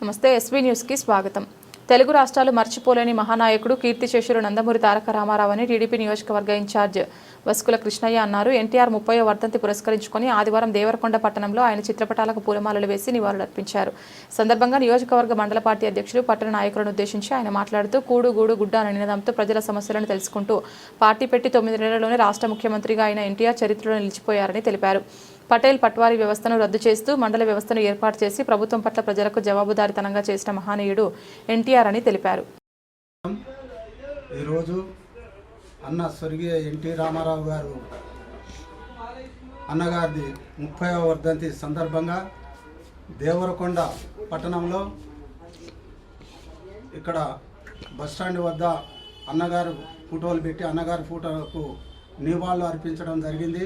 నమస్తే ఎస్వీ న్యూస్కి స్వాగతం. తెలుగు రాష్ట్రాలు మర్చిపోలేని మహానాయకుడు కీర్తిశేషులు నందమూరి తారక రామారావు అని టీడీపీ నియోజకవర్గ ఇన్ఛార్జ్ వసుకుల కృష్ణయ్య అన్నారు. ఎన్టీఆర్ ముప్పై వర్ధంతి పురస్కరించుకొని ఆదివారం దేవరకొండ పట్టణంలో ఆయన చిత్రపటాలకు పూలమాలలు వేసి నివాళులర్పించారు. సందర్భంగా నియోజకవర్గ మండల పార్టీ అధ్యక్షులు పట్టణ నాయకులను ఉద్దేశించి ఆయన మాట్లాడుతూ కూడు గూడు గుడ్డ అనే నినాదంతో ప్రజల సమస్యలను తెలుసుకుంటూ పార్టీ పెట్టి తొమ్మిది నెలల్లోనే రాష్ట్ర ముఖ్యమంత్రిగా ఆయన ఎన్టీఆర్ చరిత్రలో నిలిచిపోయారని తెలిపారు. పటేల్ పట్వారీ వ్యవస్థను రద్దు చేస్తూ మండల వ్యవస్థను ఏర్పాటు చేసి ప్రభుత్వం పట్ల ప్రజలకు జవాబుదారితనంగా చేసిన మహనీయుడు ఎన్టీఆర్ అని తెలిపారు. ఈరోజు అన్న స్వర్గీయ ఎన్టీ రామారావు గారు అన్నగారిది ముప్పై వర్ధంతి సందర్భంగా దేవరకొండ పట్టణంలో ఇక్కడ బస్టాండ్ వద్ద అన్నగారు ఫోటోలు పెట్టి అన్నగారి ఫోటోలకు నివాళులు అర్పించడం జరిగింది.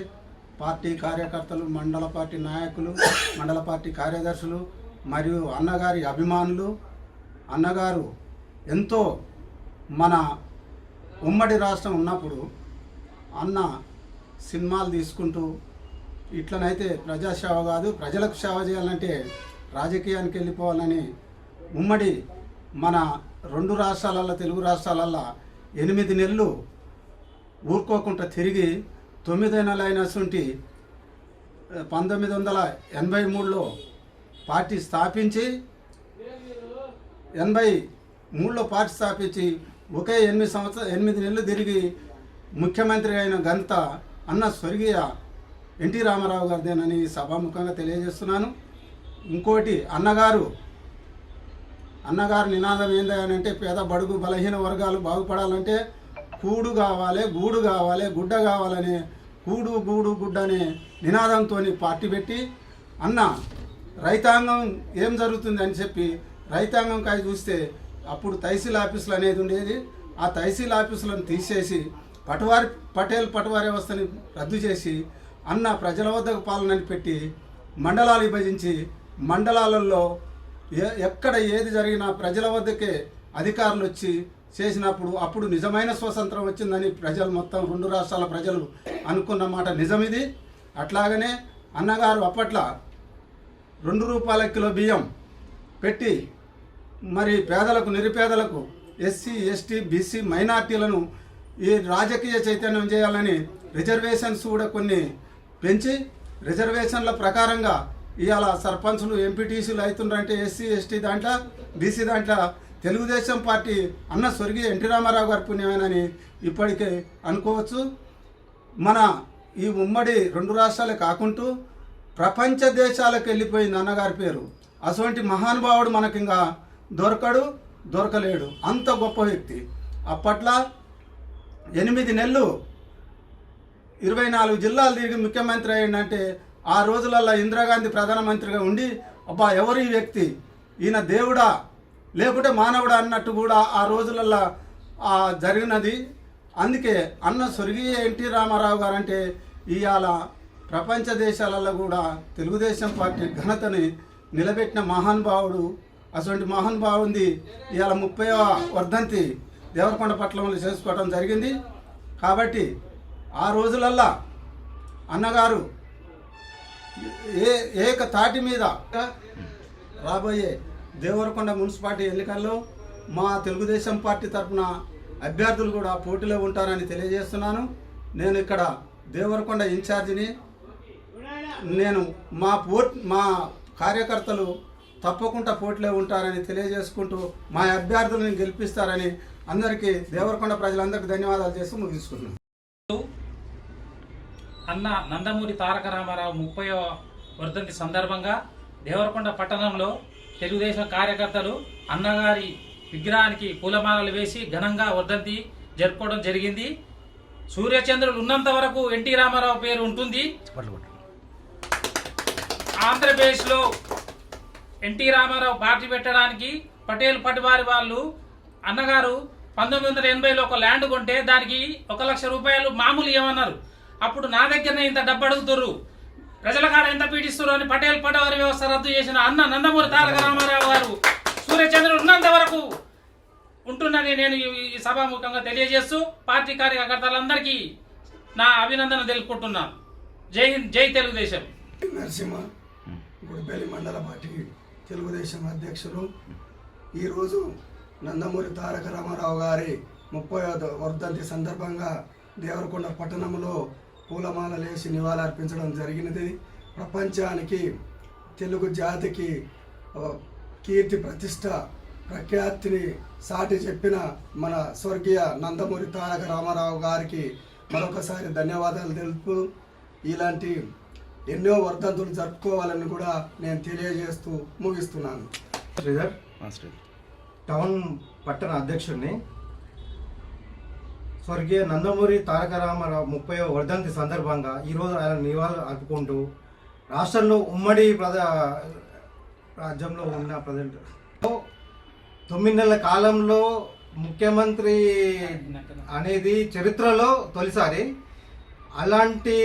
పార్టీ కార్యకర్తలు మండల పార్టీ నాయకులు మండల పార్టీ కార్యదర్శులు మరియు అన్నగారి అభిమానులు అన్నగారు ఎంతో మన ఉమ్మడి రాష్ట్రం ఉన్నప్పుడు అన్న సినిమాలు తీసుకుంటూ ఇట్లనైతే ప్రజాసేవ కాదు ప్రజలకు సేవ చేయాలంటే రాజకీయానికి వెళ్ళిపోవాలని ఉమ్మడి మన రెండు రాష్ట్రాలల్లో తెలుగు రాష్ట్రాలల్లో ఎనిమిది నెలలు ఊరుకోకుండా తిరిగి తొమ్మిది నెల అయినటువంటి పంతొమ్మిది వందల ఎనభై మూడులో పార్టీ స్థాపించి ఎనభై మూడులో పార్టీ స్థాపించి ఒకే ఎనిమిది సంవత్సరం ఎనిమిది నెలలు తిరిగి ముఖ్యమంత్రి అయిన గంత అన్న స్వర్గీయ ఎన్టీ రామారావు గారిదేనని సభాముఖంగా తెలియజేస్తున్నాను. ఇంకోటి అన్నగారు. అన్నగారు నినాదం ఏంటంటే పేద బడుగు బలహీన వర్గాలు బాగుపడాలంటే కూడు కావాలి గూడు కావాలి గుడ్డ కావాలనే కూడు గూడు గుడ్డ అనే నినాదంతో పార్టీ పెట్టి అన్న రైతాంగం ఏం జరుగుతుంది అని చెప్పి రైతాంగం కాయ చూస్తే అప్పుడు తహసీల్ ఆఫీసులు అనేది ఉండేది. ఆ తహసీల్ ఆఫీసులను తీసేసి పటవారి పటేల్ పటవారి వ్యవస్థని రద్దు చేసి అన్న ప్రజల వద్దకు పాలనని పెట్టి మండలాలు విభజించి మండలాలలో ఏ- ఎక్కడ ఏది జరిగినా ప్రజల వద్దకే అధికారులు వచ్చి చేసినప్పుడు అప్పుడు నిజమైన స్వతంత్రం వచ్చిందని ప్రజలు మొత్తం రెండు రాష్ట్రాల ప్రజలు అనుకున్న మాట నిజమిది. అట్లాగనే అన్నగారు అప్పట్లో రెండు రూపాయల కిలో బియ్యం పెట్టి మరి పేదలకు నిరుపేదలకు ఎస్సీ ఎస్టీ బీసీ మైనార్టీలను ఈ రాజకీయ చైతన్యం చేయాలని రిజర్వేషన్స్ కూడా కొన్ని పెంచి రిజర్వేషన్ల ప్రకారంగా ఇవాళ సర్పంచులు ఎంపీటీసీలు అవుతుండ్రంటే ఎస్సీ ఎస్టీ దాంట్లో బీసీ దాంట్లో తెలుగుదేశం పార్టీ అన్న స్వర్గీయ ఎన్టీ రామారావు గారి పుణ్యమేనని ఇప్పటికే అనుకోవచ్చు. మన ఈ ఉమ్మడి రెండు రాష్ట్రాలే కాకుంటూ ప్రపంచ దేశాలకు వెళ్ళిపోయింది అన్నగారి పేరు. అటువంటి మహానుభావుడు మనకి ఇంకా దొరకడు దొరకలేడు. అంత గొప్ప వ్యక్తి. అప్పట్లో ఎనిమిది నెలలు ఇరవై నాలుగు జిల్లాలు తిరిగి ముఖ్యమంత్రి అయ్యిందంటే ఆ రోజులలో ఇందిరాగాంధీ ప్రధానమంత్రిగా ఉండి అబ్బా ఎవరు ఈ వ్యక్తి? ఈయన దేవుడా? లేకుంటే మానవుడు అన్నట్టు కూడా ఆ రోజులలో జరిగినది. అందుకే అన్న స్వర్గీయ ఎన్టీ రామారావు గారు అంటే ఇవాళ ప్రపంచ దేశాలలో కూడా తెలుగుదేశం పార్టీ ఘనతని నిలబెట్టిన మహానుభావుడు. అటువంటి మహానుభావుంది ఇవాళ ముప్పై వర్ధంతి దేవరకొండ పట్టణంలో చేసుకోవడం జరిగింది. కాబట్టి ఆ రోజులల్లా అన్నగారు ఏ ఏక తాటి మీద రాబోయే దేవరకొండ మున్సిపాలిటీ ఎన్నికల్లో మా తెలుగుదేశం పార్టీ తరఫున అభ్యర్థులు కూడా పోటీలో ఉంటారని తెలియజేస్తున్నాను. నేను ఇక్కడ దేవరకొండ ఇన్ఛార్జిని నేను మా పోట్ మా కార్యకర్తలు తప్పకుండా పోటీలో ఉంటారని తెలియజేసుకుంటూ మా అభ్యర్థులను గెలిపిస్తారని అందరికీ దేవరకొండ ప్రజలందరికీ ధన్యవాదాలు చేస్తూ ముగిస్తున్నాను. అన్న నందమూరి తారక రామారావు ముప్పై వర్ధంతి సందర్భంగా దేవరకొండ పట్టణంలో తెలుగుదేశం కార్యకర్తలు అన్నగారి విగ్రహానికి పూలమాలలు వేసి ఘనంగా వర్ధంతి జరుపుకోవడం జరిగింది. సూర్యచంద్రులు ఉన్నంత వరకు ఎన్టీ రామారావు పేరు ఉంటుంది. ఆంధ్రప్రదేశ్లో ఎన్టీ రామారావు పార్టీ పెట్టడానికి పటేల్ పటివారి వాళ్ళు అన్నగారు పంతొమ్మిది వందల ఎనభైలో ఒక ల్యాండ్ కొంటే దానికి ఒక లక్ష రూపాయలు మామూలు ఇవ్వమన్నారు. అప్పుడు నా దగ్గరనే ఇంత డబ్బు అడుగుతుర్రు. ప్రజల కాడ ఎంత పీడిస్తున్నారు అని పటేల్ పటవారి వ్యవస్థ రద్దు చేసిన అన్న నందమూరి తారక రామారావు గారు సూర్యచంద్రుడు ఉన్నంత వరకు ఉంటుందని నేను ఈ- ఈ సభాముఖంగా తెలియజేస్తూ పార్టీ కార్యకర్తలందరికీ నా అభినందన తెలుపుకుంటున్నాను జై హింద్ జై తెలుగుదేశం. నరసింహ గుడిపల్లి మండల పార్టీ తెలుగుదేశం అధ్యక్షులు. ఈరోజు నందమూరి తారక రామారావు గారి ముప్పై వర్ధంతి సందర్భంగా దేవరకొండ పట్టణంలో పూలమాలలేసి నివాళులర్పించడం జరిగినది. ప్రపంచానికి తెలుగు జాతికి ఆ, కీర్తి ప్రతిష్ట ప్రఖ్యాతిని సాటి చెప్పిన మన స్వర్గీయ నందమూరి తారక రామారావు గారికి మరొకసారి ధన్యవాదాలు తెలుపు ఇలాంటి ఎన్నో వర్ధంతులు జరుపుకోవాలని కూడా నేను తెలియజేస్తూ ముగిస్తున్నాను. శ్రీధర్ టౌన్ పట్టణ అధ్యక్షుడిని స్వర్గీయ నందమూరి తారక రామారావు ముప్పై వర్ధంతి సందర్భంగా ఈరోజు ఆయన నివాళులు అర్పుకుంటూ రాష్ట్రంలో ఉమ్మడి ప్రజ రాజ్యంలో ఉన్న ప్రజెంట్ తొమ్మిది నెలల కాలంలో ముఖ్యమంత్రి అనేది చరిత్రలో తొలిసారి అలాంటి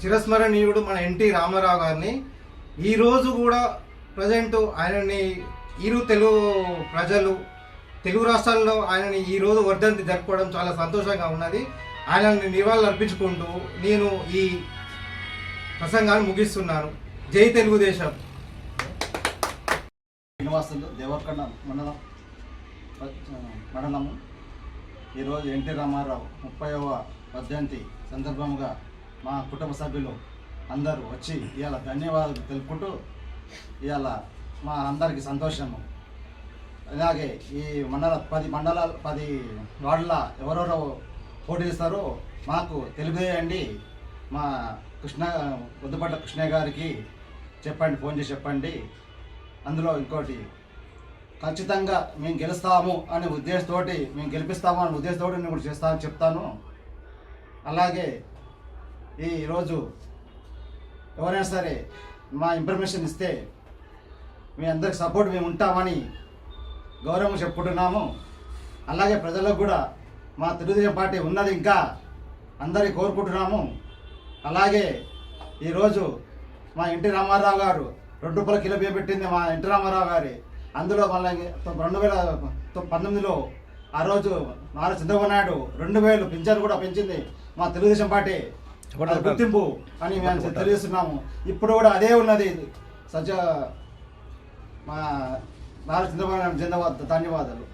చిరస్మరణీయుడు మన ఎన్టీ రామారావు గారిని ఈరోజు కూడా ప్రజెంట్ ఆయనని ఇరు తెలుగు ప్రజలు తెలుగు రాష్ట్రాల్లో ఆయనని ఈ రోజు వర్ధంతి జరుపుకోవడం చాలా సంతోషంగా ఉన్నది. ఆయనని నివాళులు అర్పించుకుంటూ నేను ఈ ప్రసంగాన్ని ముగిస్తున్నాను. జై తెలుగుదేశం. శ్రీనివాసులు దేవరకొండ మండలం మండలము. ఈరోజు ఎన్టీ రామారావు ముప్పైవ వర్ధంతి సందర్భంగా మా కుటుంబ సభ్యులు అందరూ వచ్చి ఇవాళ ధన్యవాదాలు తెలుపుకుంటూ ఇవాళ మా అందరికీ సంతోషము. అలాగే ఈ మండల పది మండలాలు పది వార్డుల ఎవరెవరో పోటీ ఇస్తారో మాకు తెలియజేయండి. మా కృష్ణ వద్దుపట్ల కృష్ణయ్య గారికి చెప్పండి ఫోన్ చేసి చెప్పండి. అందులో ఇంకోటి ఖచ్చితంగా మేము గెలుస్తాము అనే ఉద్దేశంతోటి మేము గెలిపిస్తాము అనే ఉద్దేశంతో నేను కూడా చేస్తామని చెప్తాను. అలాగే ఈరోజు ఎవరైనా సరే మా ఇన్ఫర్మేషన్ ఇస్తే మీ అందరికి సపోర్ట్ మేము ఉంటామని గౌరవం చెప్పుకుంటున్నాము. అలాగే ప్రజలకు కూడా మా తెలుగుదేశం పార్టీ ఉన్నది ఇంకా అందరికి కోరుకుంటున్నాము. అలాగే ఈరోజు మా ఎన్టీ రామారావు గారు రెండు రూపాయల కిలో బియ్యం పెట్టింది మా ఎన్టీ రామారావు గారి. అందులో మళ్ళీ రెండు వేల పంతొమ్మిదిలో ఆ రోజు నారా చంద్రబాబు నాయుడు రెండు వేలు పింఛన్ కూడా పెంచింది మా తెలుగుదేశం పార్టీ. గుర్తింపు అని మేము తెలియజేస్తున్నాము. ఇప్పుడు కూడా అదే ఉన్నది. సజ్జ మా నారా చంద్రబాబు ధన్యవాదాలు.